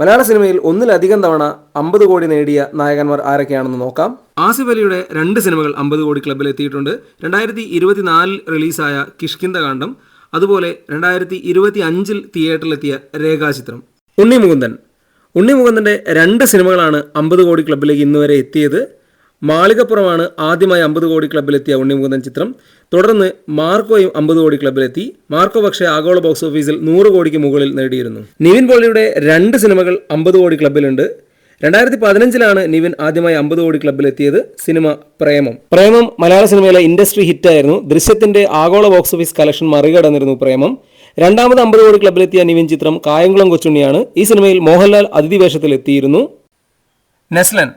മലയാള സിനിമയിൽ ഒന്നിലധികം തവണ അമ്പത് കോടി നേടിയ നായകന്മാർ ആരൊക്കെയാണെന്ന് നോക്കാം. ആസിഫ് അലിയുടെ രണ്ട് സിനിമകൾ അമ്പത് കോടി ക്ലബിൽ എത്തിയിട്ടുണ്ട്. രണ്ടായിരത്തി ഇരുപത്തിനാലിൽ റിലീസായ കിഷ്കിന്ദ കാണ്ഡം അതുപോലെ രണ്ടായിരത്തി ഇരുപത്തി അഞ്ചിൽ തിയേറ്ററിലെത്തിയ രേഖാചിത്രം ഉണ്ണി മുകുന്ദൻ. ഉണ്ണി മുകുന്ദന്റെ രണ്ട് സിനിമകളാണ് അമ്പത് കോടി ക്ലബിലേക്ക് ഇന്നുവരെ എത്തിയത്. മാളികപ്പുറമാണ് ആദ്യമായി അമ്പത് കോടി ക്ലബിലെത്തിയ ഉണ്ണിമുകുന്ദൻ ചിത്രം. തുടർന്ന് മാർക്കോയും അമ്പത് കോടി ക്ലബിലെത്തി മാർക്കോ പക്ഷേ ആഗോള ബോക്സ് ഓഫീസിൽ നൂറ് കോടിക്ക് മുകളിൽ നേടിയിരുന്നു. നിവിൻ പോളിയുടെ രണ്ട് സിനിമകൾ അമ്പത് കോടി ക്ലബിലുണ്ട് രണ്ടായിരത്തി പതിനഞ്ചിലാണ് നിവിൻ ആദ്യമായി അമ്പത് കോടി ക്ലബിലെത്തിയത് സിനിമ പ്രേമം. പ്രേമം മലയാള സിനിമയിലെ ഇൻഡസ്ട്രി ഹിറ്റായിരുന്നു. ദൃശ്യത്തിന്റെ ആഗോള ബോക്സ് ഓഫീസ് കളക്ഷൻ മറികടന്നിരുന്നു പ്രേമം. രണ്ടാമത് അമ്പത് കോടി ക്ലബിലെത്തിയ നിവിൻ ചിത്രം കായംകുളം കൊച്ചുണ്ണിയാണ്. ഈ സിനിമയിൽ മോഹൻലാൽ അതിഥി വേഷത്തിൽ എത്തിയിരുന്നു നെസ്ലൻ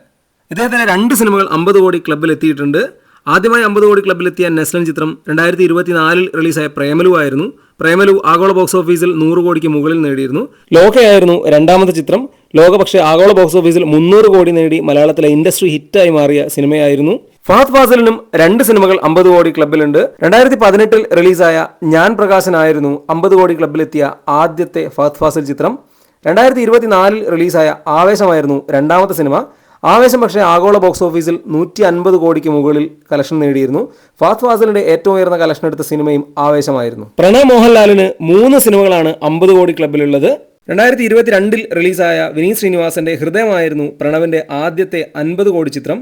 ഇദ്ദേഹത്തിന്റെ രണ്ട് സിനിമകൾ അമ്പത് കോടി ക്ലബിൽ എത്തിയിട്ടുണ്ട്. ആദ്യമായി അമ്പത് കോടി ക്ലബിലെത്തിയ നെസ്ലൻ ചിത്രം രണ്ടായിരത്തി ഇരുപത്തിനാലിൽ റിലീസായ പ്രേമലു ആയിരുന്നു. പ്രേമലു ആഗോള ബോക്സ് ഓഫീസിൽ നൂറ് കോടിക്ക് മുകളിൽ നേടിയിരുന്നു. ലോകയായിരുന്നു രണ്ടാമത്തെ ചിത്രം. ലോക പക്ഷേ ആഗോള ബോക്സ് ഓഫീസിൽ മുന്നൂറ് കോടി നേടി മലയാളത്തിലെ ഇൻഡസ്ട്രി ഹിറ്റായി മാറിയ സിനിമയായിരുന്നു. ഫഹദ് ഫാസിലിനും രണ്ട് സിനിമകൾ അമ്പത് കോടി ക്ലബിലുണ്ട് രണ്ടായിരത്തി പതിനെട്ടിൽ റിലീസായ ഞാൻ പ്രകാശനായിരുന്നു അമ്പത് കോടി ക്ലബിലെത്തിയ ആദ്യത്തെ ഫഹദ് ഫാസിൽ ചിത്രം. രണ്ടായിരത്തി ഇരുപത്തിനാലിൽ റിലീസായ ആവേശമായിരുന്നു രണ്ടാമത്തെ സിനിമ. ആവേശം പക്ഷേ ആഗോള ബോക്സ് ഓഫീസിൽ നൂറ്റി അൻപത് കോടിക്ക് മുകളിൽ കലക്ഷൻ നേടിയിരുന്നു. ഫാത് ഫാസിലിന്റെ ഏറ്റവും ഉയർന്ന കലക്ഷൻ എടുത്ത സിനിമയും ആവേശമായിരുന്നു. പ്രണവ് മോഹൻലാലിന് മൂന്ന് സിനിമകളാണ് അമ്പത് കോടി ക്ലബിലുള്ളത്. രണ്ടായിരത്തി ഇരുപത്തിരണ്ടിൽ റിലീസായ വിനീത് ശ്രീനിവാസന്റെ ഹൃദയമായിരുന്നു പ്രണവിന്റെ ആദ്യത്തെ അൻപത് കോടി ചിത്രം.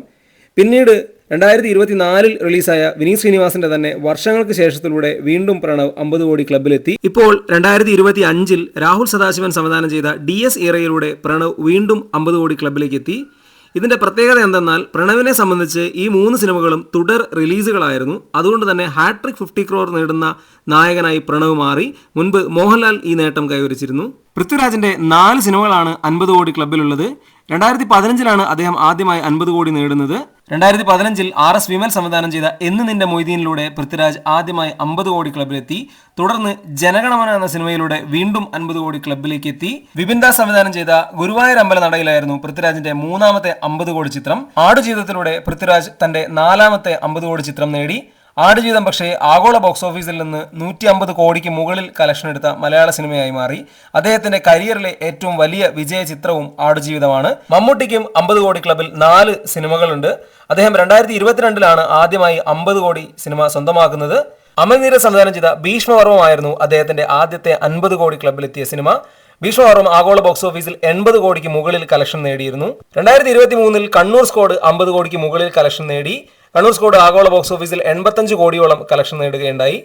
പിന്നീട് രണ്ടായിരത്തി ഇരുപത്തിനാലിൽ റിലീസായ വിനീത് ശ്രീനിവാസന്റെ തന്നെ വർഷങ്ങൾക്ക് ശേഷത്തിലൂടെ വീണ്ടും പ്രണവ് അമ്പത് കോടി ക്ലബിലെത്തി. ഇപ്പോൾ രണ്ടായിരത്തി ഇരുപത്തി അഞ്ചിൽ രാഹുൽ സദാശിവൻ സംവിധാനം ചെയ്ത ഡി എസ് ഇറയിലൂടെ പ്രണവ് വീണ്ടും അമ്പത് കോടി ക്ലബിലേക്ക് എത്തി ഇതിന്റെ പ്രത്യേകത എന്തെന്നാൽ പ്രണവിനെ സംബന്ധിച്ച് ഈ മൂന്ന് സിനിമകളും തുടർ റിലീസുകളായിരുന്നു. അതുകൊണ്ട് തന്നെ ഹാട്രിക് ഫിഫ്റ്റി ക്രോർ നേടുന്ന നായകനായി പ്രണവ് മാറി. മുൻപ് മോഹൻലാൽ ഈ നേട്ടം കൈവരിച്ചിരുന്നു. പൃഥ്വിരാജിന്റെ നാല് സിനിമകളാണ് അൻപത് കോടി ക്ലബിലുള്ളത് രണ്ടായിരത്തി പതിനഞ്ചിലാണ് അദ്ദേഹം ആദ്യമായി അൻപത് കോടി നേടുന്നത്. രണ്ടായിരത്തി പതിനഞ്ചിൽ ആർ എസ് വിമൽ സംവിധാനം ചെയ്ത എന്ന് നിന്റെ മൊയ്തീനിലൂടെ പൃഥ്വിരാജ് ആദ്യമായി അമ്പത് കോടി ക്ലബിലെത്തി തുടർന്ന് ജനഗണമന എന്ന സിനിമയിലൂടെ വീണ്ടും അൻപത് കോടി ക്ലബിലേക്ക് എത്തി. വിപിൻ സംവിധാനം ചെയ്ത ഗുരുവായൂർ അമ്പല നടയിലായിരുന്നു പൃഥ്വിരാജിന്റെ മൂന്നാമത്തെ അമ്പത് കോടി ചിത്രം. ആടുജീവിതത്തിലൂടെ പൃഥ്വിരാജ് തന്റെ നാലാമത്തെ അമ്പത് കോടി ചിത്രം നേടി. ആടുജീവിതം പക്ഷേ ആഗോള ബോക്സ് ഓഫീസിൽ നിന്ന് നൂറ്റി അമ്പത് കോടിക്ക് മുകളിൽ കലക്ഷൻ എടുത്ത മലയാള സിനിമയായി മാറി. അദ്ദേഹത്തിന്റെ കരിയറിലെ ഏറ്റവും വലിയ വിജയ ചിത്രവും ആടുജീവിതമാണ്. മമ്മൂട്ടിക്കും അമ്പത് കോടി ക്ലബിൽ നാല് സിനിമകളുണ്ട്. അദ്ദേഹം രണ്ടായിരത്തി ഇരുപത്തിരണ്ടിലാണ് ആദ്യമായി അമ്പത് കോടി സിനിമ സ്വന്തമാക്കുന്നത്. അമൽനീര സംവിധാനം ചെയ്ത ഭീഷ്മവർമ്മമായിരുന്നു അദ്ദേഹത്തിന്റെ ആദ്യത്തെ അൻപത് കോടി ക്ലബിലെത്തിയ സിനിമ. ഭീഷ്മവർമ്മ ആഗോള ബോക്സ് ഓഫീസിൽ എൺപത് കോടിക്ക് മുകളിൽ കലക്ഷൻ നേടിയിരുന്നു. രണ്ടായിരത്തി ഇരുപത്തി മൂന്നിൽ കണ്ണൂർ സ്കോഡ് അമ്പത് കോടിക്ക് മുകളിൽ കലക്ഷൻ നേടി. കണ്ണൂർ സ്കോഡ് ആഗോള ബോക്സ് ഓഫീസിൽ എൺപത്തഞ്ച് കോടിയോളം കളക്ഷൻ നേടുകയുണ്ടായി.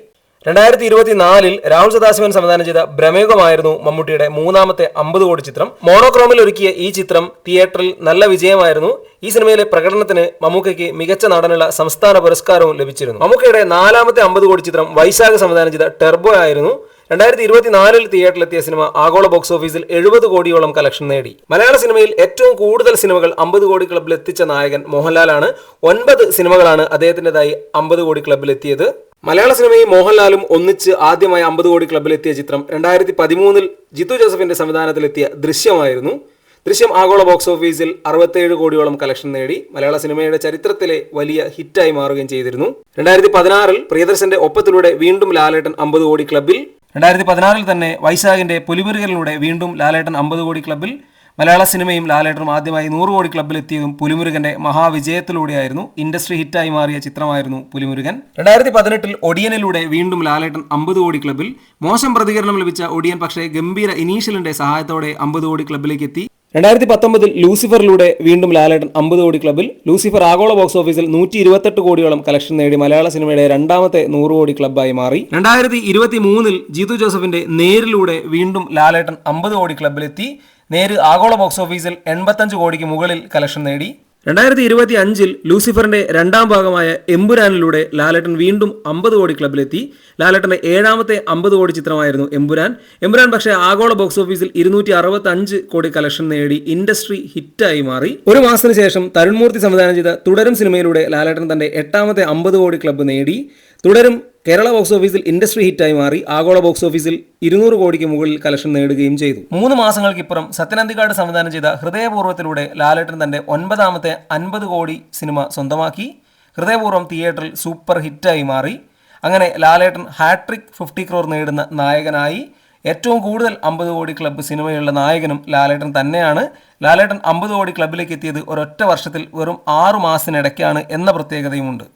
രണ്ടായിരത്തി ഇരുപത്തിനാലിൽ രാഹുൽ സദാശിവൻ സംവിധാനം ചെയ്ത ഭ്രമേകമായിരുന്നു മമ്മൂട്ടിയുടെ മൂന്നാമത്തെ അമ്പത് കോടി ചിത്രം. മോണോക്രോമിൽ ഒരുക്കിയ ഈ ചിത്രം തിയേറ്ററിൽ നല്ല വിജയമായിരുന്നു. ഈ സിനിമയിലെ പ്രകടനത്തിന് മമ്മൂക്കയ്ക്ക് മികച്ച നടനുള്ള സംസ്ഥാന പുരസ്കാരവും ലഭിച്ചിരുന്നു. മമ്മൂക്കയുടെ നാലാമത്തെ അമ്പത് കോടി ചിത്രം വൈശാഖ് സംവിധാനം ചെയ്ത ടെർബോ ആയിരുന്നു. രണ്ടായിരത്തി ഇരുപത്തിനാലിൽ തിയേറ്ററിലെത്തിയ സിനിമ ആഗോള ബോക്സ് ഓഫീസിൽ എഴുപത് കോടിയോളം കളക്ഷൻ നേടി. മലയാള സിനിമയിൽ ഏറ്റവും കൂടുതൽ സിനിമകൾ അമ്പത് കോടി ക്ലബ്ബിൽ എത്തിച്ച നായകൻ മോഹൻലാലാണ്. ഒൻപത് സിനിമകളാണ് അദ്ദേഹത്തിന്റെതായി അമ്പത് കോടി ക്ലബ്ബിൽ എത്തിയത് മലയാള സിനിമയിൽ മോഹൻലാലും ഒന്നിച്ച് ആദ്യമായി അമ്പത് കോടി ക്ലബിലെത്തിയ ചിത്രം രണ്ടായിരത്തി പതിമൂന്നിൽ ജിത്തു ജോസഫിന്റെ സംവിധാനത്തിലെത്തിയ ദൃശ്യമായിരുന്നു. ദൃശ്യം ആഗോള ബോക്സ് ഓഫീസിൽ അറുപത്തേഴ് കോടിയോളം കളക്ഷൻ നേടി മലയാള സിനിമയുടെ ചരിത്രത്തിലെ വലിയ ഹിറ്റായി മാറുകയും ചെയ്തിരുന്നു. രണ്ടായിരത്തി പതിനാറിൽ പ്രിയദർശന്റെ ഒപ്പത്തിലൂടെ വീണ്ടും ലാലേട്ടൻ അമ്പത് കോടി ക്ലബിൽ രണ്ടായിരത്തി പതിനാറിൽ തന്നെ വൈശാഖിന്റെ പുലിമുരുകനിലൂടെ വീണ്ടും ലാലേട്ടൻ അമ്പത് കോടി ക്ലബിൽ മലയാള സിനിമയും ലാലേട്ടനും ആദ്യമായി നൂറ് കോടി ക്ലബിലെത്തിയതും പുലിമുരുകന്റെ മഹാവിജയത്തിലൂടെയായിരുന്നു ഇൻഡസ്ട്രി ഹിറ്റായി മാറിയ ചിത്രമായിരുന്നു പുലിമുരുകൻ. രണ്ടായിരത്തി പതിനെട്ടിൽ ഒടിയനിലൂടെ വീണ്ടും ലാലേട്ടൻ അമ്പത് കോടി ക്ലബിൽ മോശം പ്രതികരണം ലഭിച്ച ഒടിയൻ പക്ഷേ ഗംഭീര ഇനീഷ്യലിന്റെ സഹായത്തോടെ അമ്പത് കോടി ക്ലബിലേക്ക് എത്തി. രണ്ടായിരത്തി പത്തൊമ്പതിൽ ലൂസിഫറിലൂടെ വീണ്ടും ലാലേട്ടൻ അമ്പത് കോടി ക്ലബിൽ ലൂസിഫർ ആഗോള ബോക്സ് ഓഫീസിൽ നൂറ്റി ഇരുപത്തെട്ട് കോടിയോളം കളക്ഷൻ നേടി. മലയാള സിനിമയുടെ രണ്ടാമത്തെ നൂറ് കോടി ക്ലബ്ബായി മാറി. രണ്ടായിരത്തി ഇരുപത്തി മൂന്നിൽ ജീതു ജോസഫിന്റെ നേരിലൂടെ വീണ്ടും ലാലേട്ടൻ അമ്പത് കോടി ക്ലബിലെത്തി. നേര് ആഗോള ബോക്സ് ഓഫീസിൽ എൺപത്തഞ്ച് കോടിക്ക് മുകളിൽ കളക്ഷൻ നേടി. രണ്ടായിരത്തി ഇരുപത്തി അഞ്ചിൽ ലൂസിഫറിന്റെ രണ്ടാം ഭാഗമായ എമ്പുരാനിലൂടെ ലാലേട്ടൻ വീണ്ടും അമ്പത് കോടി ക്ലബിലെത്തി ലാലേട്ടന്റെ ഏഴാമത്തെ അമ്പത് കോടി ചിത്രമായിരുന്നു എമ്പുരാൻ. എമ്പുരാൻ പക്ഷേ ആഗോള ബോക്സ് ഓഫീസിൽ ഇരുന്നൂറ്റി അറുപത്തി അഞ്ച് കോടി കളക്ഷൻ നേടി ഇൻഡസ്ട്രി ഹിറ്റായി മാറി. ഒരു മാസത്തിന് ശേഷം തരുൺമൂർത്തി സംവിധാനം ചെയ്ത തുടരും സിനിമയിലൂടെ ലാലേട്ടൻ തന്റെ എട്ടാമത്തെ അമ്പത് കോടി ക്ലബ്ബ് നേടി. തുടരും കേരള ബോക്സ് ഓഫീസിൽ ഇൻഡസ്ട്രി ഹിറ്റായി മാറി ആഗോള ബോക്സ് ഓഫീസിൽ ഇരുന്നൂറ് കോടിക്ക് മുകളിൽ കളക്ഷൻ നേടുകയും ചെയ്തു. മൂന്ന് മാസങ്ങൾക്കിപ്പുറം സത്യനന്ദിക്കാട് സംവിധാനം ചെയ്ത ഹൃദയപൂർവത്തിലൂടെ ലാലേട്ടൻ തന്റെ ഒൻപതാമത്തെ അൻപത് കോടി സിനിമ സ്വന്തമാക്കി. ഹൃദയപൂർവം തിയേറ്ററിൽ സൂപ്പർ ഹിറ്റായി മാറി. അങ്ങനെ ലാലേട്ടൻ ഹാട്രിക് ഫിഫ്റ്റി ക്രോർ നേടുന്ന നായകനായി. ഏറ്റവും കൂടുതൽ അമ്പത് കോടി ക്ലബ്ബ് സിനിമയുള്ള നായകനും ലാലേട്ടൻ തന്നെയാണ്. ലാലേട്ടൻ അമ്പത് കോടി ക്ലബ്ബിലേക്ക് എത്തിയത് ഒരൊറ്റ വർഷത്തിൽ വെറും ആറു മാസത്തിനിടയ്ക്കാണ് എന്ന പ്രത്യേകതയുമുണ്ട്.